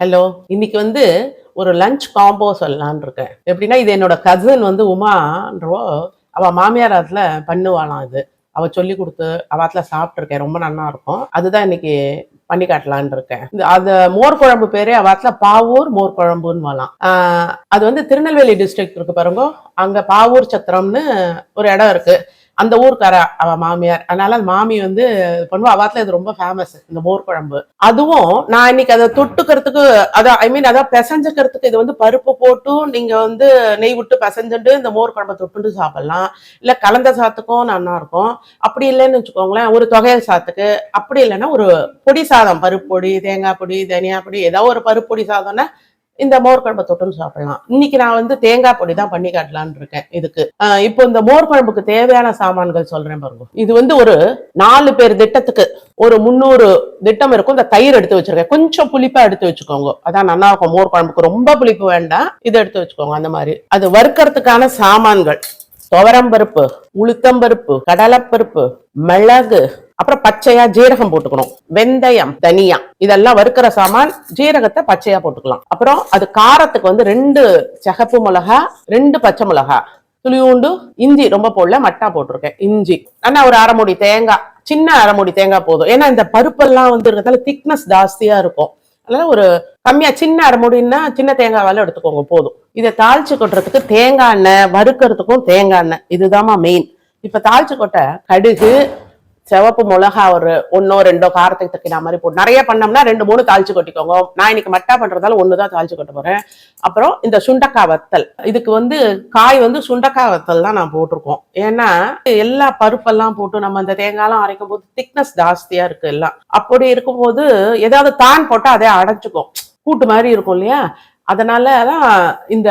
Hello இன்னைக்கு வந்து ஒரு லஞ்ச் காம்போ சொல்லலான் இருக்கேன். எப்படின்னா இது என்னோட கசின் வந்து உமான்றவோ அவ மாமியார் அதில் பண்ணுவாளாம் இது. அவ சொல்லி கொடுத்து அவ சாப்பிட்ருக்கேன் ரொம்ப நல்லா இருக்கும். அதுதான் இன்னைக்கு பண்ணி காட்டலான் இருக்கேன். இது அது மோர் குழம்பு பேரே அவத்துல பாவூர் மோர் குழம்புன்னு வரலாம் அது வந்து திருநெல்வேலி டிஸ்ட்ரிக்ட் இருக்கு பாருங்க. அங்க பாவூர் சத்திரம்னு ஒரு இடம் இருக்கு. அந்த ஊருக்கார அவ மாமியார். அதனால அந்த மாமி வந்து பண்ணுவா அவாத்துல இது ரொம்ப ஃபேமஸ் இந்த மோர் குழம்பு. அதுவும் நான் இன்னைக்கு அதை தொட்டுக்கிறதுக்கு அதான் ஐ மீன் அதான் பிசைஞ்சுக்கிறதுக்கு இது வந்து பருப்பு போட்டு நீங்க வந்து நெய் விட்டு பிசைஞ்சுட்டு இந்த மோர் குழம்பை தொட்டுட்டு சாப்பிடலாம். இல்ல கலந்த சாத்துக்கும் நல்லா இருக்கும் அப்படி இல்லைன்னு வச்சுக்கோங்களேன் ஒரு தொகையல் சாத்துக்கு. அப்படி இல்லைன்னா ஒரு பொடி சாதம் பருப்பு பொடி தேங்காய் பொடி தனியா பொடி ஏதோ ஒரு பருப்பு பொடி சாதம்னா இந்த மோர் குழம்பு தொட்டுன்னு சாப்பிடலாம். இன்னைக்கு நான் வந்து தேங்காய் பொடி தான் பண்ணி காட்டலான்னு இருக்கேன் இதுக்கு. ஆஹ் இப்போ இந்த மோர் குழம்புக்கு தேவையான சாமான்கள் சொல்றேன் பாருங்க. இது வந்து ஒரு நாலு பேர் திட்டத்துக்கு ஒரு முந்நூறு திட்டம் இருக்கும். இந்த தயிர் எடுத்து வச்சிருக்கேன். கொஞ்சம் புளிப்பா எடுத்து வச்சுக்கோங்க. அதான் நல்லா இருக்கும். மோர் குழம்புக்கு ரொம்ப புளிப்பு வேண்டாம். இதை எடுத்து வச்சுக்கோங்க. அந்த மாதிரி. அது வறுக்கறதுக்கான சாமான்கள். துவரம்பருப்பு உளுத்தம்பருப்பு கடலைப்பருப்பு மிளகு அப்புறம் பச்சையா ஜீரகம் போட்டுக்கணும். வெந்தயம் தனியா. இதெல்லாம் வறுக்கிற சாமான் ஜீரகத்தை பச்சையா போட்டுக்கலாம். அப்புறம் அது காரத்துக்கு வந்து ரெண்டு சிகப்பு மிளகா ரெண்டு பச்சை மிளகா. துளியூண்டு இஞ்சி ரொம்ப போடல மட்டா போட்டிருக்கேன் இஞ்சி. ஆனா ஒரு அரை மூடி தேங்காய் சின்ன அரை மூடி தேங்காய் போதும். ஏன்னா இந்த பருப்பெல்லாம் வந்து இருக்கிறதால திக்னஸ் ஜாஸ்தியா இருக்கும். அதனால ஒரு கம்மியா சின்ன அரைமுடின்னா சின்ன தேங்காய் வேலை எடுத்துக்கோங்க போதும். இதை தாளிச்சு கொட்டுறதுக்கு தேங்காய் எண்ணெய் வறுக்கிறதுக்கும் தேங்காய் எண்ணெய். இதுதாம்மா மெயின் இப்ப தாளிச்சு கொட்ட கடுகு சிவப்பு மிளகா ஒரு ஒன்னோ ரெண்டோ காரத்துக்கு தக்கின மாதிரி போட்டு நிறைய பண்ணோம்னா ரெண்டு மூணு தாளிச்சு கொட்டிக்கோங்க. நான் இன்னைக்கு மட்டா பண்றதால ஒன்று தான் தாளிச்சு கொட்ட போறேன். அப்புறம் இந்த சுண்டக்காய் வத்தல். இதுக்கு வந்து காய் வந்து சுண்டக்காய் வத்தல் தான் நான் போட்டிருக்கோம். ஏன்னா எல்லா பருப்பெல்லாம் போட்டு நம்ம இந்த தேங்காய்லாம் அரைக்கும் போது திக்னஸ் ஜாஸ்தியா இருக்கு எல்லாம். அப்படி இருக்கும்போது ஏதாவது தான் போட்டால் அதே அடைச்சிக்கும் கூட்டு மாதிரி இருக்கும் இல்லையா? அதனால தான் இந்த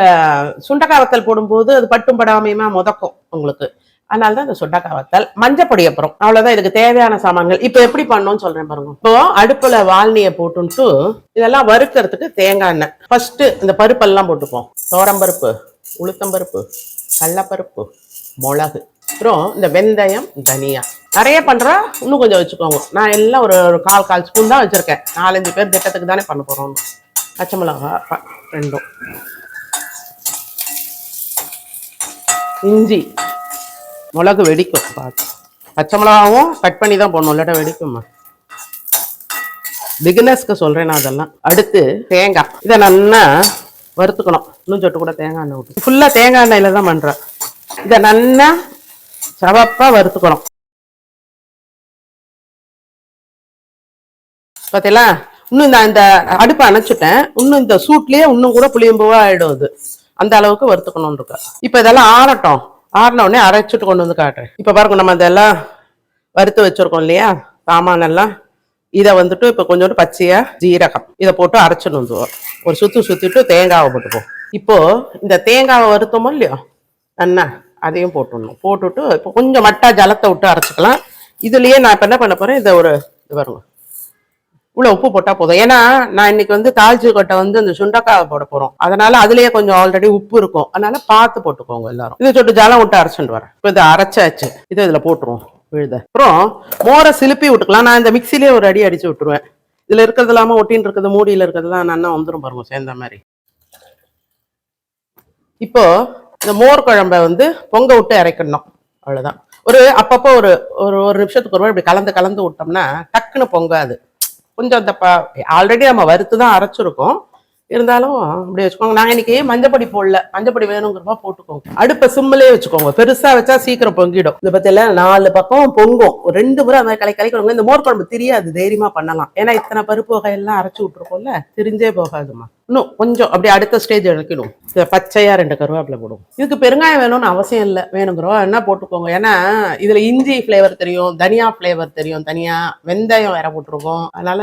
சுண்டக்காய் வத்தல் போடும்போது அது பட்டும் படாமையுமா முதக்கும் உங்களுக்கு. அதனால தான் இந்த சுண்டக்காய் வத்தல் மஞ்சப்பொடி அப்புறம். அவ்வளவுதான் இதுக்கு தேவையான சாமான்கள். இப்போ எப்படி பண்ணணும்னு சொல்றேன் பாருங்க. இப்போ அடுப்புல வால்னியை போட்டுன்ட்டு இதெல்லாம் வறுக்கிறதுக்கு தேங்காய் எண்ணெய். ஃபர்ஸ்ட் இந்த பருப்பெல்லாம் போட்டுப்போம் தோரம்பருப்பு உளுத்தம்பருப்பு கடலப்பருப்பு மிளகு. அப்புறம் இந்த வெந்தயம் தனியா. நிறைய பண்றா இன்னும் கொஞ்சம் வச்சுக்கோங்க. நான் எல்லாம் ஒரு ஒரு கால் கால் ஸ்பூன் தான் வச்சிருக்கேன். நாலஞ்சு பேர் திட்டத்துக்கு தானே பண்ண போறோம். பச்சை மிளகா ப- ரெண்டும். இஞ்சி. மிளகு வெடிக்கும் பார்த்து பச்சை மிளகாவும் கட் பண்ணி தான் போடணும் இல்லாட்டா வெடிக்குமா பிகினர்ஸ்க்கு சொல்றேன் நான் அதெல்லாம். அடுத்து தேங்காய். இதை நல்லா வறுத்துக்கணும். இன்னும் சொட்டு கூட தேங்காய் எண்ணெய் விட்டு ஃபுல்லாக தேங்காய் எண்ணெயில் தான் பண்றேன். இதை நல்லா சவப்பா வறுத்துக்கணும். பார்த்தீங்களா இன்னும் இந்த இந்த அடுப்பை அணைச்சிட்டேன். இன்னும் இந்த சூட்லயே இன்னும் கூட புளியம்பூவா ஆயிடும் அது. அந்த அளவுக்கு வறுத்துக்கணும்னு இருக்கு இப்போ இதெல்லாம் ஆறட்டும். ஆறின உடனே அரைச்சிட்டு கொண்டு வந்து காட்டுறேன். இப்போ பாருங்க நம்ம இதெல்லாம் வறுத்து வச்சுருக்கோம் இல்லையா? சாமான் எல்லாம். இதை வந்துட்டு இப்போ கொஞ்சோண்டு பச்சையாக ஜீரகம். இதை போட்டு அரைச்சிட்டு வந்துவோம் ஒரு சுற்றி சுற்றிட்டு தேங்காவை போட்டுப்போம். இப்போது இந்த தேங்காவை வருத்தமோ இல்லையோ? அண்ணா அதையும் போட்டுடணும். போட்டுட்டு இப்போ கொஞ்சம் மட்டா ஜலத்தை விட்டு அரைச்சிக்கலாம். இதுலேயே நான் இப்போ என்ன பண்ண போகிறேன் இதை ஒரு இது வரணும் உள்ள உப்பு போட்டா போதும். ஏன்னா நான் இன்னைக்கு வந்து தாழ்ச்சி கொட்டை வந்து இந்த சுண்டக்காவை போட போறோம். அதனால அதுலயே கொஞ்சம் ஆல்ரெடி உப்பு இருக்கும். அதனால பார்த்து போட்டுக்கோங்க எல்லாரும். இதை சொட்டு ஜலம் விட்டு அரைச்சிட்டு வரேன். இப்போ இதை அரைச்சாச்சு. இதை இதுல போட்டுருவோம். விழுத. அப்புறம் மோரை சிலுப்பி விட்டுக்கலாம். நான் இந்த மிக்சிலேயே ஒரு அடி அடிச்சு விட்டுருவேன். இதுல இருக்கிறது இல்லாம ஒட்டின்னு இருக்கிறது மூடியில இருக்கிறதுலாம் நல்லா வந்துடும் பாருங்க சேர்ந்த மாதிரி. இப்போ இந்த மோர் குழம்பை வந்து பொங்க விட்டு இறக்கணும் அவ்வளவுதான். ஒரு அப்பப்போ ஒரு ஒரு ஒரு நிமிஷத்துக்கு ஒரு இப்படி கலந்து கலந்து விட்டோம்னா டக்குன்னு பொங்காது. கொஞ்சம் இந்த ஆல்ரெடி நம்ம வறுத்து தான் அரைச்சிருக்கோம். இருந்தாலும் இப்படி வச்சுக்கோங்க. நாங்கள் இன்னைக்கு மஞ்சப்பொடி போடல. மஞ்சப்பொடி வேணுங்கிறப்ப போட்டுக்கோங்க. அடுப்பை சிம்மிலே வச்சுக்கோங்க. பெருசாக வச்சா சீக்கிரம் பொங்கிடும். இந்த பற்றியில் நாலு பக்கம் பொங்கும். ரெண்டு முறை அந்த மாதிரி கலை கலைக்கணும் இந்த மோர் குழம்பு தெரியாது. தைரியமாக பண்ணலாம். ஏன்னா இத்தனை பருப்பு வகையெல்லாம் அரைச்சி விட்ருக்கோம்ல தெரிஞ்சே போகாதுமா இன்னும் கொஞ்சம் அப்படியே அடுத்த ஸ்டேஜ் இறக்கணும் பச்சையாக பச்சையா ரெண்டு கருவேப்பிலை போடும் இதுக்கு பெருங்காயம் வேணும்னு அவசியம் இல்லை. வேணுங்கிறோம். என்ன போட்டுக்கோங்க. ஏன்னா இதுல இஞ்சி ஃப்ளேவர் தெரியும் தனியா ஃப்ளேவர் தெரியும். தனியா வெந்தயம் வேற போட்டிருக்கோம். அதனால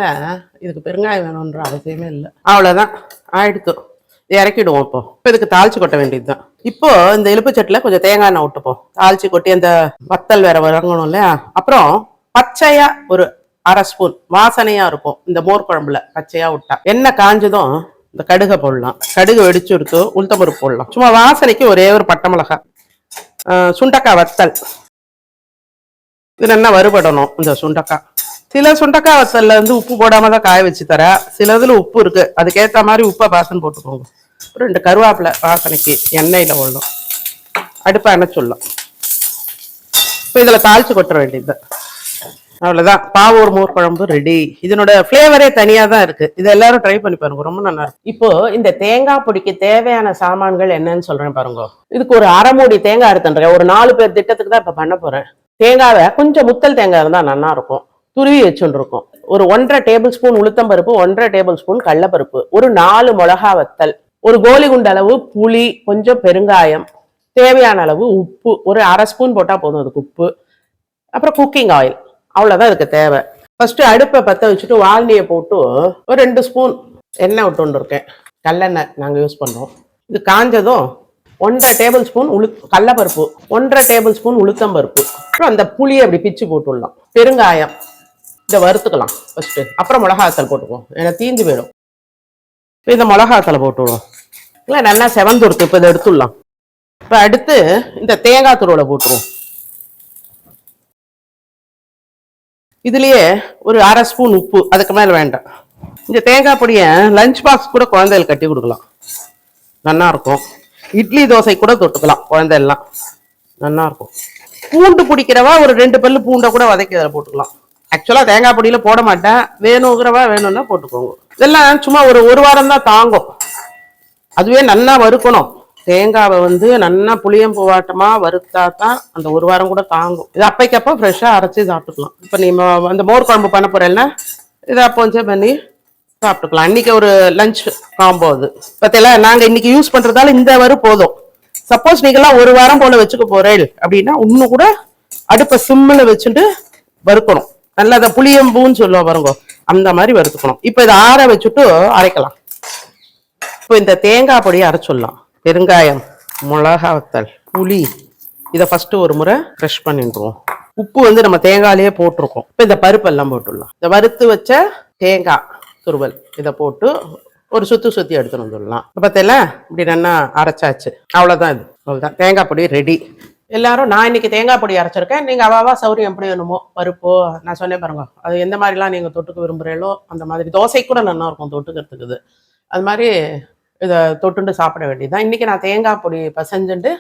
இதுக்கு பெருங்காயம் வேணும்ன்ற அவசியமே இல்லை. அவ்வளவுதான். ஆயிடுத்து. இறக்கிடுவோம் இப்போ. இப்போ இதுக்கு தாளிச்சு கொட்ட வேண்டியதுதான். இப்போ இந்த எலுப்புச்சட்டில் கொஞ்சம் தேங்காய் எண்ணெய் விட்டுப்போம் தாளிச்சு கொட்டி அந்த வத்தல் வேற வழங்கணும் இல்லையா? அப்புறம் பச்சையா ஒரு அரை ஸ்பூன் வாசனையா இருக்கும். இந்த மோர் குழம்புல பச்சையா விட்டா. எண்ணெய் காஞ்சதும் இந்த கடுகை போடலாம். கடுகு வெடிச்சு எடுத்து உளுத்தம்பருப்பு போடலாம். சும்மா வாசனைக்கு ஒரே ஒரு பட்டை மிளகாய். சுண்டக்காய் வத்தல். இது நல்லா வறுபடணும் இந்த சுண்டக்காய்? சில சுண்டக்காய் வத்தல்ல வந்து உப்பு போடாம தான் காய வச்சு தர சிலதுல உப்பு இருக்கு. அதுக்கேற்ற மாதிரி உப்பை பாசன் போட்டுக்கோங்க ரெண்டு கருவேப்பிலை வாசனைக்கு எண்ணெயில விடணும் அடுப்பை அணைச்சுடலாம் இப்போ இதில் தாளிச்சு கொட்ட வேண்டியது. அவ்வளவுதான். பாவூர் மோர் குழம்பு ரெடி இதனோட ஃப்ளேவரே தனியா தான் இருக்கு. இது எல்லாரும் ட்ரை பண்ணி பாருங்க. ரொம்ப நல்லா இருக்கு இப்போ இந்த தேங்காய் பொடிக்கு தேவையான சாமான்கள் என்னன்னு சொல்றேன் பாருங்க. இதுக்கு ஒரு அரை மூடி தேங்காய் எடுத்துன்றேன் ஒரு நாலு பேர் திட்டத்துக்கு தான் இப்ப பண்ண போறேன். தேங்காவை கொஞ்சம் முத்தல் தேங்காய் இருந்தா நல்லா இருக்கும். துருவி வச்சுட்டு ஒரு ஒன்றரை டேபிள் ஸ்பூன் உளுத்தம்பருப்பு ஒன்றரை டேபிள் ஸ்பூன் கடலப்பருப்பு ஒரு நாலு மிளகா வத்தல் ஒரு கோலி குண்டு அளவு புளி கொஞ்சம் பெருங்காயம் தேவையான அளவு உப்பு ஒரு அரை ஸ்பூன் போட்டால் போதும் அதுக்கு உப்பு. அப்புறம் குக்கிங் ஆயில் அவ்வளோதான் அதுக்கு தேவை. ஃபஸ்ட்டு அடுப்பை பற்ற வச்சுட்டு வால்னியை போட்டு ஒரு ரெண்டு ஸ்பூன் எண்ணெய் விட்டு இருக்கேன். கல்லெண்ணெய் நாங்கள் யூஸ் பண்ணுறோம் இது காஞ்சதும் ஒன்றரை டேபிள் ஸ்பூன் உளு கடலப்பருப்பு ஒன்றரை டேபிள் ஸ்பூன் உளுத்தம்பருப்பு அப்புறம் அந்த புளியை அப்படி பிச்சு போட்டுடலாம். பெருங்காயம். இதை வறுத்துக்கலாம் ஃபஸ்ட்டு அப்புறம் மிளகாத்தல் போட்டுக்குவோம். ஏன்னா தீஞ்சு போயிடும். இந்த மிளகாத்தலை போட்டுவிடுவோம் இல்லை நல்லா செவந்துருத்து இப்போ இதை எடுத்துடலாம். இப்போ அடுத்து இந்த தேங்காய் துருவலை போட்டுருவோம் இதுலேயே ஒரு அரை ஸ்பூன் உப்பு அதுக்கு மேலே வேண்டாம். இந்த தேங்காய் பொடியை லஞ்ச் பாக்ஸ் கூட குழந்தைகள் கட்டி கொடுக்கலாம். நல்லாயிருக்கும் இட்லி தோசை கூட தொட்டுக்கலாம் குழந்தையெல்லாம் நல்லாயிருக்கும் பூண்டு பிடிக்கிறவா ஒரு ரெண்டு பல்லு பூண்டை கூட வதக்கி அதில் போட்டுக்கலாம். ஆக்சுவலாக தேங்காய் பொடியில் போட மாட்டேன். வேணுங்கிறவா வேணும்னா போட்டுக்கோங்க. இதெல்லாம் சும்மா ஒரு ஒரு வாரம் தான் தாங்கும். அதுவே நல்லா வறுக்கணும். தேங்காவை வந்து நல்லா புளியம் பூவாட்டமா வறுத்தா தான் அந்த ஒரு வாரம் கூட தாங்கும். இது அப்பைக்கப்போ ஃப்ரெஷ்ஷாக அரைச்சி சாப்பிட்டுக்கலாம். இப்போ நீ அந்த மோர் குழம்பு பண்ண போறேன்னா இதை அப்போ கொஞ்சம் பண்ணி சாப்பிட்டுக்கலாம். இன்னைக்கு ஒரு லஞ்ச் காம்போ அது. பத்தியில நாங்க இன்னைக்கு யூஸ் பண்றதால இந்த வரும் போதும். சப்போஸ் நீங்கெல்லாம் ஒரு வாரம் போல வச்சுக்க போறேன் அப்படின்னா இன்னும் கூட அடுப்பை சிம்மில் வச்சுட்டு வறுக்கணும். நல்லா அதை புளியம்பூன்னு சொல்லுவோம் பாருங்க அந்த மாதிரி வறுத்துக்கணும். இப்போ இதை ஆற வச்சுட்டு அரைக்கலாம். இப்போ இந்த தேங்காய் பொடியை அரைச்சிடலாம். பெருங்காயம் மிளகா வத்தல் புளி. இதை ஃபஸ்ட்டு ஒரு முறை க்ரஷ் பண்ணிடுவோம். உப்பு வந்து நம்ம தேங்காயிலே போட்டிருக்கோம். இப்போ இந்த பருப்பெல்லாம் போட்டுடலாம். இந்த வறுத்து வச்ச தேங்காய் துருவல் இதை போட்டு ஒரு சுத்து சுற்றி எடுத்துன்னு வந்துடலாம். இப்போ பார்த்தீங்களா? இப்படி நல்லா அரைச்சாச்சு. அவ்வளோதான் இது. அவ்வளோதான் தேங்காய் பொடி ரெடி எல்லாரும் நான் இன்னைக்கு தேங்காய் பொடி அரைச்சிருக்கேன். நீங்கள் அவாவா சௌரியம் எப்படி வேணுமோ பருப்போ நான் சொன்னேன் பாருங்க. அது எந்த மாதிரிலாம் நீங்கள் தொட்டுக்க விரும்புகிறீங்களோ அந்த மாதிரி தோசை கூட நல்லா இருக்கும் தொட்டுக்கிறதுக்கு அது மாதிரி இதை தொட்டுண்டு சாப்பிட வேண்டியதுதான். இன்றைக்கி நான் தேங்காய் பொடி பசஞ்சுண்டு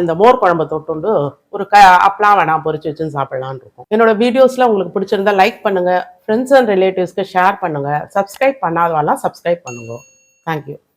இந்த மோர் குழம்பு தொட்டுண்டு ஒரு க அப்பெல்லாம் வேணாம் பொறிச்சு வச்சுன்னு சாப்பிடலான்னு இருக்கும். என்னோட வீடியோஸ்லாம் உங்களுக்கு பிடிச்சிருந்தா லைக் பண்ணுங்கள் ஃப்ரெண்ட்ஸ் அண்ட் ரிலேட்டிவ்ஸ்க்கு ஷேர் பண்ணுங்கள் சப்ஸ்கிரைப் பண்ணாதவெல்லாம் சப்ஸ்கிரைப் பண்ணுங்க. Thank you